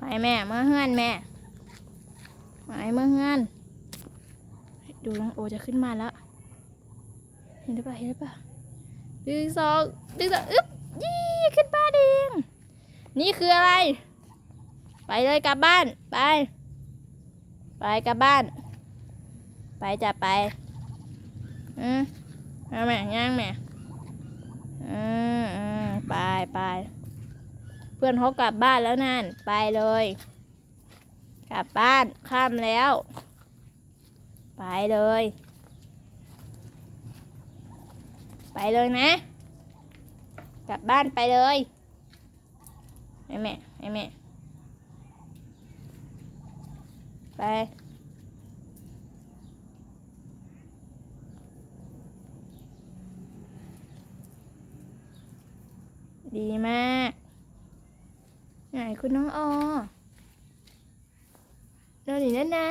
ไปแม่เมื่อเฮือนแม่ไปเมื่อเฮือนดูน้องโอจะขึ้นมาแล้ว เห็นหรือเปล่าเห็นหรือเปล่าดึงสองดึงสองอึ๊บยี่ขึ้นบ้าเองนี่คืออะไร ไปเลยกลับบ้านไป ไปกลับบ้าน ไปจะไปอืมเอแม่ย่างแม่อืมอืมไปไป พื่อนเขากลับบ้านแล้วนั่น ไปเลย กลับบ้านข้ามแล้ว ไปเลย ไปเลยนะ กลับบ้านไปเลยไอ้แม่ไอ้แม่ไปดีมาก ไหนคุณน้องออเดินหนีนี้นนะ